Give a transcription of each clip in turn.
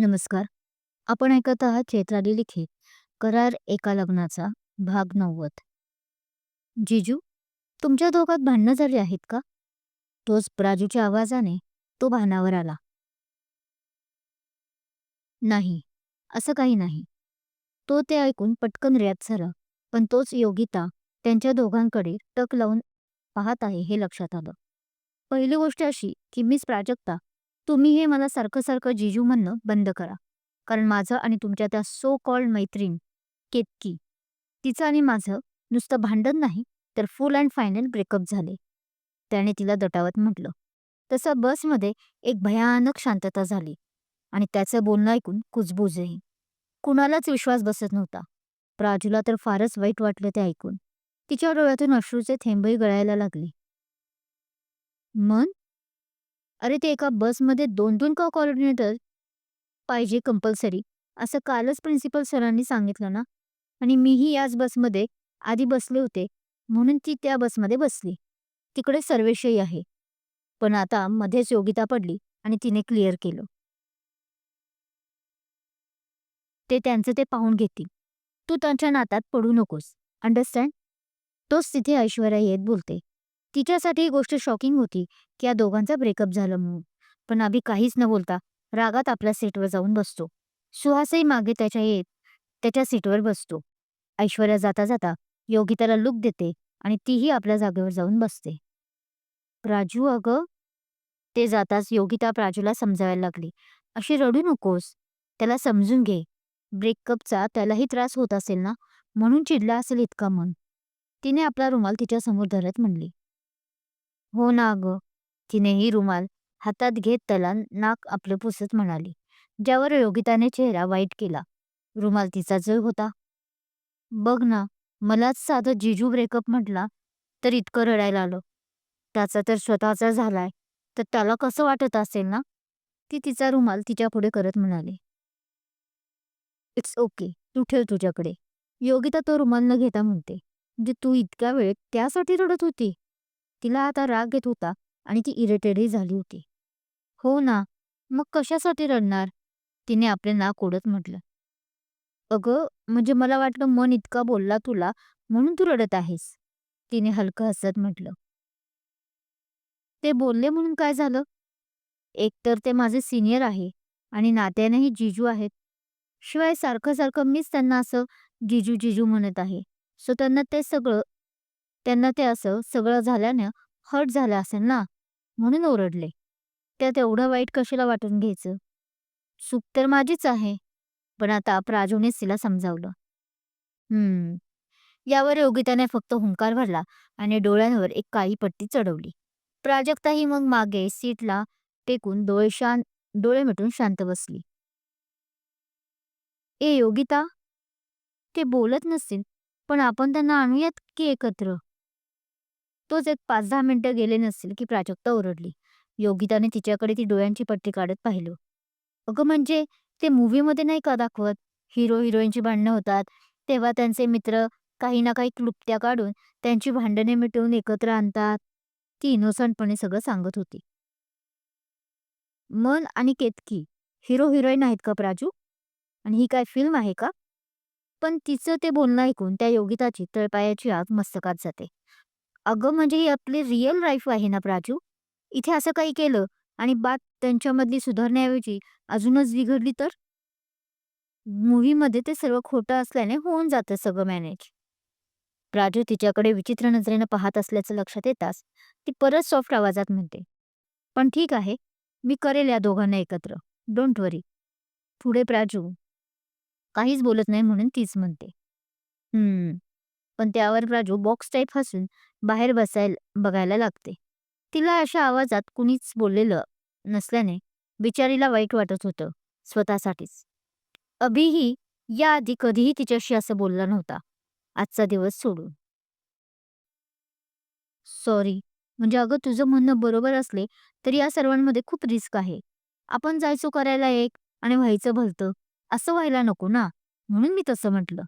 नमस्कार. आपण ऐकत आहात चैत्राली लिखित करार एका लग्नाचा भाग नव्वद. जिजू, तुमच्या दोघात भांडणं झाली आहेत का? तोच प्राजूच्या आवाजाने तो भानावर आला. नाही, असं काही नाही. तो ते ऐकून पटकन रियात झाला, पण तोच योगिता त्यांच्या दोघांकडे टक लावून पाहत आहे हे लक्षात आलं. पहिली गोष्ट अशी की मीच प्राजक्ता, तुम्ही हे मला सारखं सारखं जिजू म्हणणं बंद करा. कारण माझं आणि तुमच्या त्या सो कॉल्ड मैत्रीण केतकी तिचं आणि माझं नुसतं भांडण नाही तर फुल अँड फायनल ब्रेकअप झाले. त्याने तिला दटावत म्हटलं. तसं बसमध्ये एक भयानक शांतता झाली आणि त्याचं बोलणं ऐकून कुजबुजही. कुणालाच विश्वास बसत नव्हता. प्राजूला तर फारच वाईट वाटलं ते ऐकून. तिच्या डोळ्यातून अश्रूचे थेंबही गळायला लागले. मन अरे ते एका बसमध्ये दोन दोन का कॉर्डिनेटर पाहिजे कंपल्सरी असं कालच प्रिन्सिपल सरांनी सांगितलं ना? आणि मीही याच बसमध्ये आधी बसले होते म्हणून ती त्या बसमध्ये बसली. तिकडे सर्वेशही आहे. पण आता मध्येच योगिता पडली आणि तिने क्लिअर केलं. ते त्यांचं ते पाहून घेतील. तू त्यांच्या नातात पडू नकोस. अंडरस्टँड तोच तिथे ऐश्वर्या येत बोलते. तिच्यासाठी ही गोष्ट शॉकिंग होती की या दोघांचा ब्रेकअप झालं म्हणून. पण अभि काहीच न बोलता रागात आपल्या सीटवर जाऊन बसतो. सुहासही मागे त्याच्या येत त्याच्या सीटवर बसतो. ऐश्वर्या जाता जाता योगिताला लुक देते आणि तीही आपल्या जागेवर जाऊन बसते. प्राजू अगं? ते जाताच योगिता प्राजूला समजावायला लागली. अशी रडू नकोस. त्याला समजून घे. ब्रेकअपचा त्यालाही त्रास होत असेल ना? म्हणून चिडला असेल इतका मन. तिने आपला रुमाल तिच्या समोर धरत म्हणली. हो ना अगं तिनेही रुमाल हातात घेत त्याला नाक आपलं पुसत म्हणाली ज्यावर योगिताने चेहरा वाईट केला. रुमाल तिचा जळ होता. बघ ना मलाच साधं जीजू ब्रेकअप म्हटला तर इतकं रडायला आलं. त्याचा तर स्वतःचा झालाय तर त्याला कसं वाटत असेल ना? ती तिचा रुमाल तिच्या पुढे करत म्हणाली. इट्स ओके तू ठेव तुझ्याकडे. योगिता तो रुमाल न घेता म्हणते जे तू इतक्या वेळ त्यासाठी रडत होती. तिला आता राग येत होता आणि ती इरिटेटही झाली होती. हो ना मग कशासाठी रडणार? तिने आपले नाक ओढत म्हटलं. अगं म्हणजे मला वाटलं मन इतका बोलला तुला म्हणून तू रडत आहेस. तिने हलकं हसत म्हटलं. ते बोलले म्हणून काय झालं? एकतर ते माझे सिनियर आहे आणि नात्यानेही जिजू आहेत. शिवाय सारखं सारखं मीच त्यांना असं जिजू जिजू म्हणत आहे. सो त्यांना ते सगळं त्यांना ते असं सगळं झाल्यानं हर्ट झालं असेल ना म्हणून ओरडले. त्यात एवढं वाईट कशाला वाटून घ्यायचं? चूक तर माझीच आहे पण आता प्राजूनेच तिला समजावलं. हम्म. यावर योगिताने फक्त हुंकार भरला आणि डोळ्यांवर एक काळी पट्टी चढवली. प्राजक्ताही मग मागे सीटला टेकून डोळे शांत डोळे मिटून शांत बसली. ए योगिता ते बोलत नसतील पण आपण त्यांना आणूयात की एकत्र? तोच एक पाच दहा मिनिटं गेले नसतील की प्राजक्ता ओरडली. योगिताने तिच्याकडे ती डोळ्यांची पट्टी काढत पाहिलं. अगं म्हणजे ते मूवीमध्ये नाही का दाखवत? हिरो हिरोईनची भांडणं होतात. तेव्हा त्यांचे मित्र काही ना काही क्लुप्त्या काढून त्यांची भांडणे मिटवून एकत्र आणतात. ती इनोसंटपणे सगळं सांगत होती. मन आणि केतकी हिरो हिरोईन आहेत का प्राजू? आणि ही काय फिल्म आहे का? पण तिचं ते बोलणं ऐकून त्या योगिताची तळपायाची आग मस्तकात जाते. अगं म्हणजे ही आपली रिअल लाईफ आहे ना प्राजू? इथे असं काही केलं आणि बात त्यांच्यामधली सुधारण्याऐवजी अजूनच बिघडली तर? मूवीमध्ये ते सर्व खोटं असल्याने होऊन जातं सगळं मॅनेज प्राजू तिच्याकडे विचित्र नजरेनं पाहत असल्याचं लक्षात येताच ती परत सॉफ्ट आवाजात म्हणते पण ठीक आहे मी करेल या दोघांना एकत्र. डोंट वरी पुढे प्राजू. काहीच बोलत नाही म्हणून तीच म्हणते. हम्म. पण त्यावर प्राजू बॉक्स टाईप हसून बाहेर बसायला बघायला लागते. तिला अशा आवाजात कुणीच बोललेलं नसल्याने बिचारीला वाईट वाटत होतं स्वतःसाठीच. अभिही याआधी कधीही तिच्याशी असं बोलला नव्हता. आजचा दिवस सोडून. सॉरी. म्हणजे अगं तुझं म्हणणं बरोबर असले तरी या सर्वांमध्ये खूप रिस्क आहे. आपण जायचो करायला एक आणि व्हायचं भलतं. असं व्हायला नको ना? म्हणून मी तसं म्हटलं.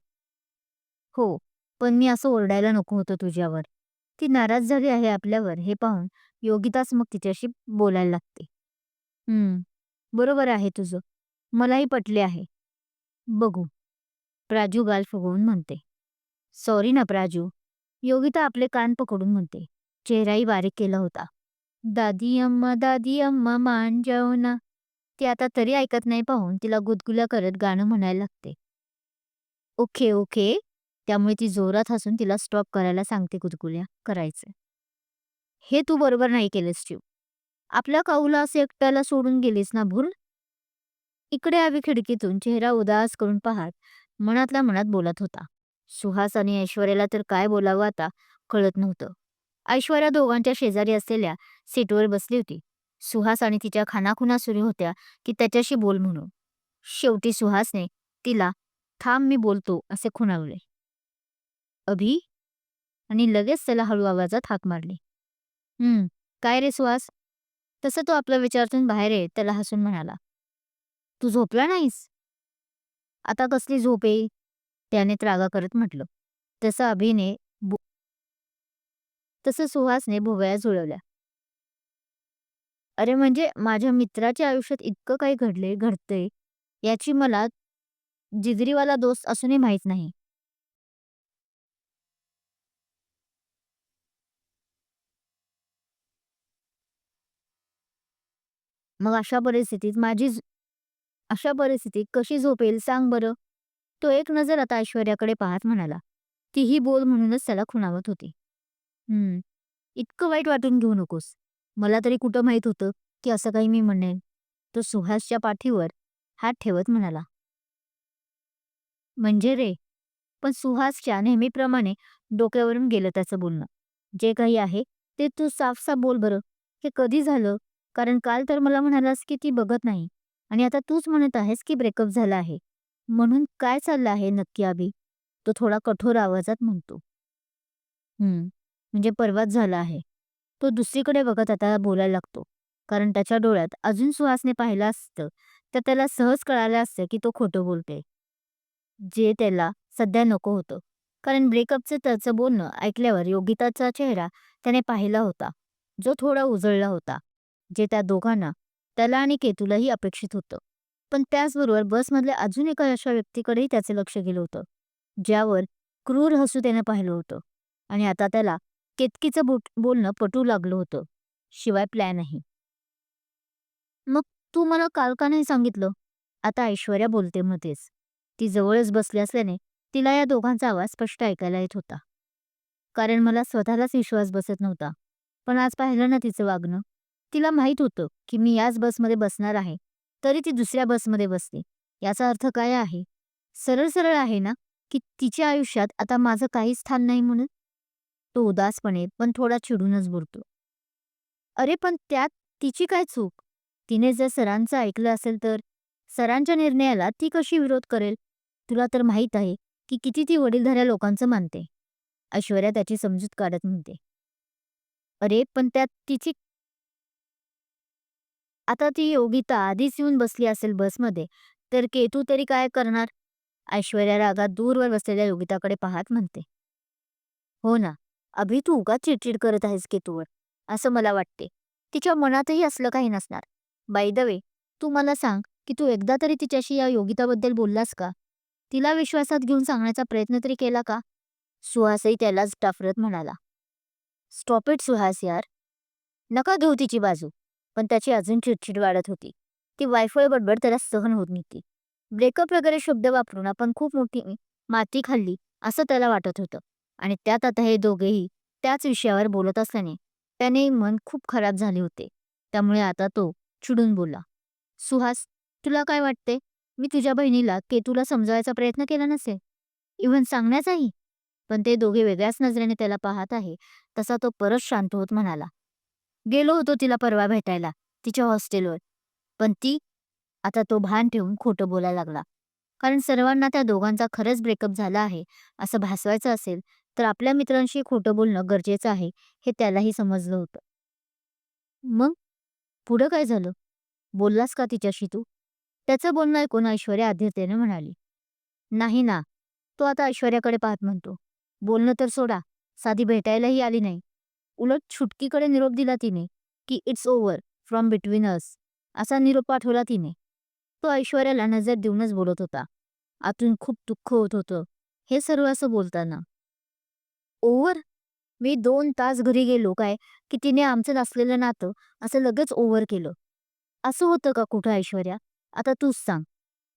हो. पण मी असं ओरडायला नको होतं तुझ्यावर. ती नाराज झाली आहे आपल्यावर हे पाहून योगिताच मग तिच्याशी बोलायला लागते. हम्म बरोबर आहे तुझं. मलाही पटले आहे. बघू. प्राजू गाल फुगवून म्हणते. सॉरी ना प्राजू. योगिता आपले कान पकडून म्हणते. चेहराही बारीक केला होता. दादी अम्मा दादी अम्मा मान जाओ ना. ती आता तरी ऐकत नाही पाहून तिला गुदगुल्या करत गाणं म्हणायला लागते. Okay okay. त्यामुळे ती जोरात हसून तिला स्टॉप करायला सांगते गुदगुल्या करायचं हे तू बरोबर नाही केलेस शिव. आपल्या काऊला असे एकट्याला सोडून गेलीस ना भूल? इकडे आवी खिडकीतून. चेहरा उदास करून पाहत मनातल्या मनात बोलत होता. सुहास आणि ऐश्वर्याला तर काय बोलावं आता कळत नव्हतं. ऐश्वर्या दोघांच्या शेजारी असलेल्या सीटवर बसली होती. सुहास आणि तिच्या खानाखुना सुरू होत्या की त्याच्याशी बोल म्हणून. शेवटी सुहासने तिला थांब मी बोलतो असे खुणावले. अभि? आणि लगेच त्याला हळू आवाजात हाक मारली. हम्म काय रे सुहास? तसं तो आपल्या विचारातून बाहेर येत त्याला हसून म्हणाला. तू झोपला नाहीस? आता कसली झोप येईल? त्याने त्रागा करत म्हटलं. तसं अभिने तसं सुहासने भोवया जुळवल्या. अरे म्हणजे माझ्या मित्राच्या आयुष्यात इतकं काही घडले घडतंय याची मला जिगरीवाला दोस्त असूनही माहीत नाही. मग अशा परिस्थितीत माझी अशा परिस्थितीत कशी झोपेल सांग बरं. तो एक नजर आता ऐश्वर्याकडे पाहत म्हणाला. तीही बोल म्हणूनच त्याला खुणावत होती. हम्म इतकं वाईट वाटून घेऊ नकोस. मला तरी कुठं माहीत होतं की असं काही मी म्हणेन. तो सुहासच्या पाठीवर हात ठेवत म्हणाला. म्हणजे रे. पण सुहासच्या नेहमीप्रमाणे डोक्यावरून गेलं त्याचं बोलणं. जे काही आहे ते तू साफसाफ बोल बरं. हे कधी झालं? कारण काल तर मला म्हणालास की ती बघत नाही आणि आता तूच म्हणत आहेस की ब्रेकअप झाला आहे. म्हणून काय चाललं आहे नक्की अभि? तो थोडा कठोर आवाजात म्हणतो. हम्म म्हणजे परवाच झाला आहे. तो दुसरीकडे बघत आता बोलायला लागतो. कारण त्याच्या डोळ्यात अजून सुहासने पाहिलं असतं तर त्याला सहज कळालं असतं की तो खोटं बोलते जे त्याला सध्या नको होतं. कारण ब्रेकअपचं त्याचं बोलणं ऐकल्यावर योगिताचा चेहरा त्याने पाहिला होता. जो थोडा उजळला होता. जे त्या दोघांना त्याला आणि केतूलाही अपेक्षित होतं. पण त्याचबरोबर बसमधल्या अजून एका अशा व्यक्तीकडेही त्याचे लक्ष गेलं होतं ज्यावर क्रूर हसू त्याने पाहिलं होतं. आणि आता त्याला केतकीचं बोट बोलणं पटू लागलं होतं शिवाय प्लॅनही मग तू मला काल का नाही सांगितलं? आता ऐश्वर्या बोलते मध्येच ती जवळच बसली असल्याने तिला या दोघांचा आवाज स्पष्ट ऐकायला येत होता. कारण मला स्वतःलाच विश्वास बसत नव्हता. पण आज पाहिलं ना तिचं वागणं. तिला माहीत होतं की मी याच बसमध्ये बसणार आहे तरी ती दुसऱ्या बसमध्ये बसते. याचा अर्थ काय आहे? सरळ सरळ आहे ना की तिच्या आयुष्यात आता माझं काही स्थान नाही म्हणून? तो उदासपणे पण थोडा चिडूनच बोलतो. अरे पण त्यात तिची काय चूक? तिने जर सरांचं ऐकलं असेल तर? सरांच्या निर्णयाला ती कशी विरोध करेल? तुला तर माहीत आहे की किती ती वडीलधाऱ्या लोकांचं मानते. ऐश्वर्या त्याची समजूत काढत म्हणते. अरे पण त्यात तिची आता ती योगिता आधीच येऊन बसली असेल बसमध्ये तर केतू तरी काय करणार? ऐश्वर्या रागात दूरवर बसलेल्या योगिताकडे पाहत म्हणते. हो ना अभि तू उगाच चिडचिड करत आहेस केतूवर असं मला वाटते. तिच्या मनातही असलं काही नसणार. बाय द वे तू मला सांग की तू एकदा तरी तिच्याशी या योगिताबद्दल बोललास का? तिला विश्वासात घेऊन सांगण्याचा प्रयत्न तरी केला का? सुहासही त्यालाच टाफरत म्हणाला. स्टॉप इट सुहास यार. नका घेऊ तिची बाजू. पण त्याची अजून चिडचिड वाढत होती. ती वायफळ बडबड त्याला सहन होत नव्हती. ब्रेकअप वगैरे शब्द वापरून आपण खूप मोठी माती खाल्ली असं त्याला वाटत होतं. आणि त्यात आता हे दोघेही त्याच विषयावर बोलत असल्याने त्याने मन खूप खराब झाले होते. त्यामुळे आता तो चिडून बोलला सुहास तुला काय वाटते मी तुझ्या बहिणीला केतूला समजावायचा प्रयत्न केला नसेल. इव्हन सांगण्याचाही. पण ते दोघे वेगळ्याच नजरेने त्याला पाहत आहे. तसा तो परत शांत होत म्हणाला गेलो होतो तिला परवा भेटायला तिच्या हॉस्टेलवर. पण ती आता तो भान ठेवून खोटं बोलायला लागला. कारण सर्वांना त्या दोघांचा खरंच ब्रेकअप झाला आहे असं भासवायचं असेल तर आपल्या मित्रांशी खोटं बोलणं गरजेचं आहे हे त्यालाही समजलं होतं. मग? पुढं काय झालं? बोललास का तिच्याशी तू? त्याचं बोलणं ऐकून ऐश्वर्या आधीरतेने म्हणाली. नाही ना तो आता ऐश्वर्याकडे पाहत म्हणतो. बोलणं तर सोडा साधी भेटायलाही आली नाही. उलट छुटकीकडे निरोप दिला तिने की it's over from between us असा निरोप पाठवला तिने. तो ऐश्वर्याला नजर देऊनच बोलत होता. आतून खूप दुःख होत होतं हे सर्व असं बोलताना. ओव्हर मी दोन तास घरी गेलो काय की तिने आमचं नसलेलं नातं असं लगेच ओव्हर केलं. असं होतं का कुठं ऐश्वर्या? आता तूच सांग.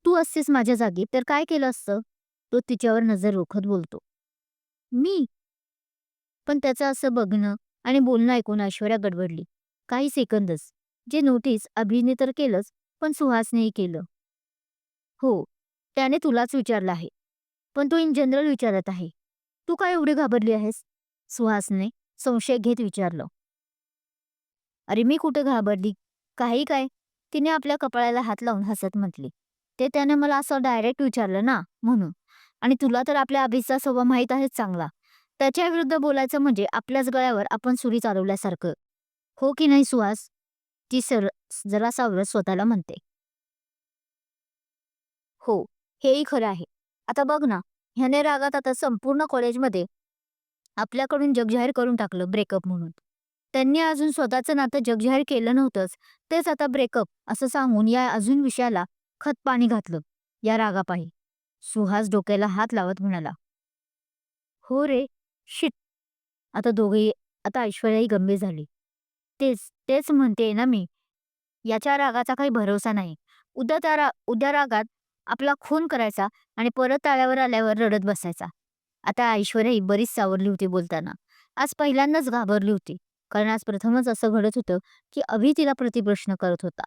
तू असतीस माझ्या जागी तर काय केलं असतं? तो तिच्यावर नजर रोखत बोलतो. मी? पण त्याचं असं बघणं आणि बोलणं ऐकून ऐश्वर्या गडबडली. काही सेकंदच. जे नोटीस अभिने तर केलंच पण सुहासनेही केलं. हो त्याने तुलाच विचारलं आहे. पण तो इन जनरल विचारत आहे. तू काय एवढी घाबरली आहेस? सुहासने संशय घेत विचारलं. अरे मी कुठे घाबरली? काही काय? तिने आपल्या कपाळाला हात लावून हसत म्हटली. ते त्याने मला असं डायरेक्ट विचारलं ना म्हणून. आणि तुला तर आपल्या अभिचा स्वभाव माहीत आहेच चांगला. त्याच्याविरुद्ध बोलायचं म्हणजे आपल्याच गळ्यावर आपण सुरी चालवल्यासारखं हो की नाही सुहास? ती सर जरा सावरत स्वतःला म्हणते. हो हेही खरं आहे. आता बघ ना ह्याने रागात आता संपूर्ण कॉलेजमध्ये आपल्याकडून जगजाहीर करून टाकलं ब्रेकअप म्हणून. त्यांनी अजून स्वतःचं नातं जगजाहीर केलं नव्हतंच तेच आता ब्रेकअप असं सांगून या अजून विषयाला खत पाणी घातलं या रागापायी. सुहास डोक्याला हात लावत म्हणाला. हो रे शिट आता दोघेही आता ऐश्वर्याही गंभीर झाली. तेच तेच म्हणते ना मी. याच्या रागाचा काही भरोसा नाही. उद्या त्या रा उद्या रागात आपला खून करायचा आणि परत आल्यावर आल्यावर रडत बसायचा. आता ऐश्वर्याही बरीच सावरली होती बोलताना. आज पहिल्यांदाच घाबरली होती. कारण आज प्रथमच असं घडत होतं की अभि तिला प्रतिप्रश्न करत होता.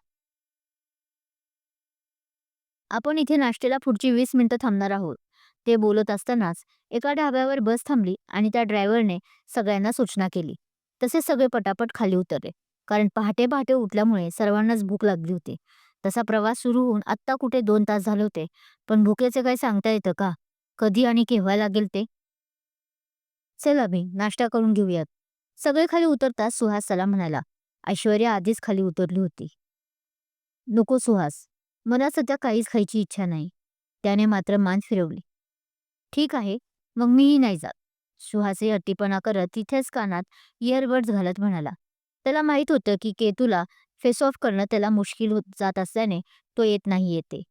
आपण इथे नाश्त्याला पुढची वीस मिनिटं थांबणार आहोत. ते बोलत असतानाच एका ढाब्यावर बस थांबली आणि त्या ड्रायव्हरने सगळ्यांना सूचना केली. तसे सगळे पटापट खाली उतरले. कारण पहाटे पहाटे उठल्यामुळे सर्वांनाच भूक लागली होती. तसा प्रवास सुरू होऊन आत्ता कुठे दोन तास झाले होते? पण भुकेचे काही सांगता येतं का? कधी आणि केव्हा लागेल ते? चल अभि नाश्ता करून घेऊयात. सगळे खाली उतरताच सुहास चला म्हणाला ऐश्वर्या आधीच खाली उतरली होती. नको सुहास. मला सध्या काहीच खायची इच्छा नाही. त्याने मात्र मान फिरवली. ठीक आहे मग मीही नाही जात. सुहासही अट्टीपणा करत तिथेच कानात इयरबड्स घालत म्हणाला. त्याला माहीत होतं की केतूला फेस ऑफ करणं त्याला मुश्किल होत जात असल्याने तो येत नाही येते.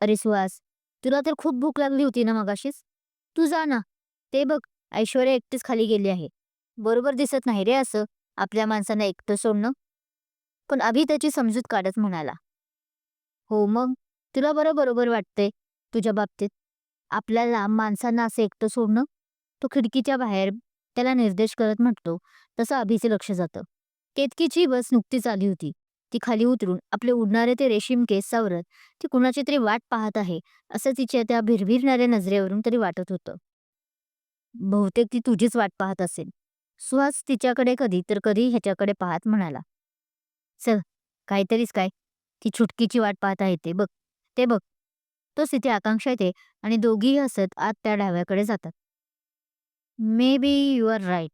अरे सुहास तुला तर खूप भूक लागली होती ना मगाशीच? तू जा ना. ते बघ ऐश्वर्या एकटीच खाली गेली आहे. बरोबर दिसत नाही रे असं आपल्या माणसांना एकटं सोडणं. पण अभि त्याची समजूत काढत म्हणाला. हो मग तुला बरं बरोबर वाटतंय तुझ्या बाबतीत? आपल्याला माणसांना असं एकटं सोडणं तो खिडकीच्या बाहेर त्याला निर्देश करत म्हणतो तसं अभिचे लक्ष जातं. केतकीची बस नुकतीच आली होती. ती खाली उतरून आपले उडणारे ते रेशीम केस सावरत ती कुणाची तरी वाट पाहत आहे असं तिच्या त्या भिरभिरणाऱ्या नजरेवरून तरी वाटत होतं. बहुतेक ती तुझीच वाट पाहत असेल. सुहास तिच्याकडे कधी तर कधी ह्याच्याकडे पाहत म्हणाला. चल काहीतरीच काय? ती छुटकीची वाट पाहत आहे ते बघ ते बघ. तोच तिथे आकांक्षा येते आणि दोघीही हसत आत त्या डाव्याकडे जातात. Maybe you are right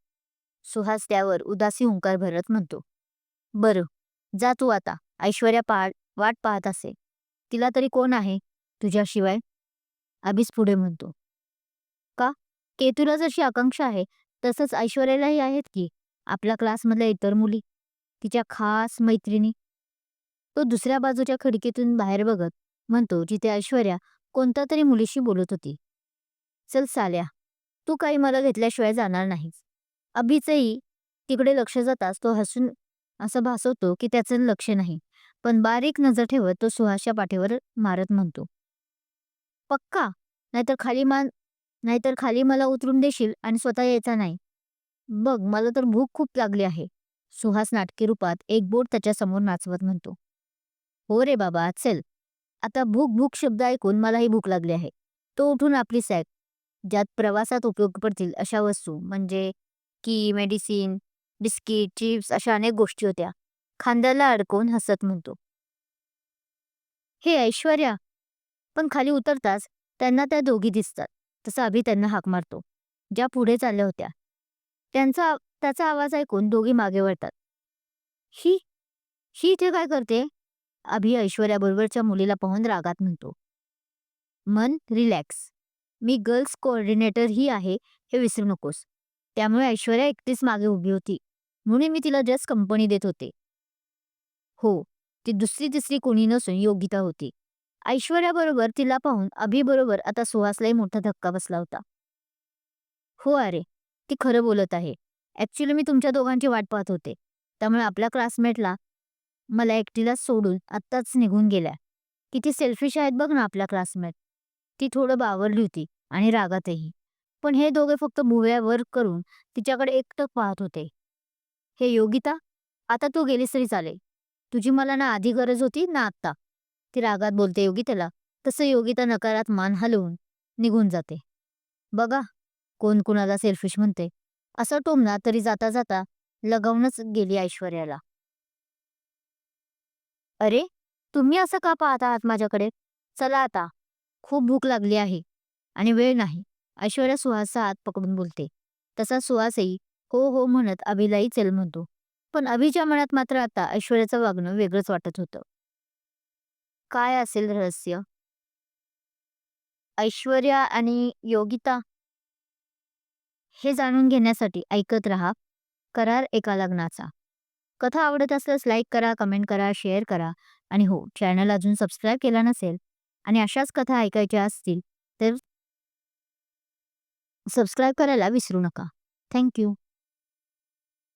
Suhas त्यावर उदासी हुंकार भरत म्हणतो. बरं जा तू आता. ऐश्वर्या पा वाट पाहत असे. तिला तरी कोण आहे? तुझ्याशिवाय? अभिस पुढे म्हणतो. का? केतूला जशी आकांक्षा आहे तसंच ऐश्वर्यालाही आहेत की आपल्या क्लासमधल्या इतर मुली तिच्या खास मैत्रिणी. तो दुसऱ्या बाजूच्या खिडकीतून बाहेर बघत म्हणतो जिथे ऐश्वर्या कोणत्या तरी मुलीशी बोलत होती. चल साल्या तू काही मला घेतल्याशिवाय जाणार नाहीस. अभिचही तिकडे लक्ष जाताच तो हसून असं भासवतो की त्याचं लक्ष नाही पण बारीक नजर ठेवत तो सुहासच्या पाठीवर मारत म्हणतो. पक्का? नाहीतर खाली मान नाहीतर खाली मला उतरून देशील आणि स्वतः यायचा नाही. बघ मला तर भूक खूप लागली आहे. सुहास नाटकी रूपात एक बोट त्याच्यासमोर नाचवत म्हणतो. हो रे बाबा चल. आता भूक भूक शब्द ऐकून मलाही भूक लागली आहे. तो उठून आपली सॅक ज्यात प्रवासात उपयोग पडतील अशा वस्तू म्हणजे की मेडिसिन बिस्किट चिप्स अशा अनेक गोष्टी होत्या. खांद्याला अडकवून हसत म्हणतो. हे ऐश्वर्या. पण खाली उतरताच त्यांना त्या दोघी दिसतात. तसा अभि त्यांना हाक मारतो ज्या पुढे चालल्या होत्या. त्यांचा त्याचा आवाज ऐकून दोघी मागे वळतात. ही ही इथे काय करते? अभि ऐश्वर्याबरोबरच्या मुलीला पाहून रागात म्हणतो. Man relax. मी गर्ल्स कोऑर्डिनेटर ही आहे हे विसरू नकोस. त्यामुळे ऐश्वर्या एकटीच मागे उभी होती म्हणून मी तिला जस्ट कंपनी देत होते. हो ती दुसरी तिसरी कोणी नसून योगिता होती. ऐश्वर्याबरोबर तिला पाहून अभिबरोबर आता सुहासलाही मोठा धक्का बसला होता. हो अरे ती खरं बोलत आहे. ॲक्च्युली मी तुमच्या दोघांची वाट पाहत होते. त्यामुळे आपल्या क्लासमेटला मला एकटीला सोडून आत्ताच निघून गेल्या. किती सेल्फिश आहेत बघ ना आपल्या क्लासमेट ती थोडं बावरली होती आणि रागातही. पण हे दोघे फक्त भुव्यावर करून तिच्याकडे एकटक पाहत होते. हे योगिता आता तू गेलीस तरी चालेल. तुझी मला ना आधी गरज होती ना आत्ता. ती रागात बोलते योगिताला तसं योगिता नकारात मान हलवून निघून जाते. बघा कोण कोणाला सेल्फिश म्हणते. असं टोमना तरी जाता जाता लगावूनच गेली ऐश्वर्याला. अरे तुम्ही असं का पाहत आहात माझ्याकडे? चला आता. खूप भूक लागली आहे आणि वेळ नाही. ऐश्वर्या सुहासचा हात पकडून बोलते. तसा सुहासही हो हो म्हणत अभिलाही चल म्हणतो. पण अभिच्या मनात मात्र आता ऐश्वर्याचं वागणं वेगळंच वाटत होतं. काय असेल रहस्य? ऐश्वर्या आणि योगिता? हे जाणून घेण्यासाठी ऐकत राहा करार एका लग्नाचा. कथा आवडत असल्यास लाईक करा कमेंट करा शेअर करा. आणि हो चॅनल अजून सबस्क्राईब केला नसेल आणि अशाच कथा ऐकायच्या असतील तर सबस्क्राईब करायला विसरू नका. थँक्यू.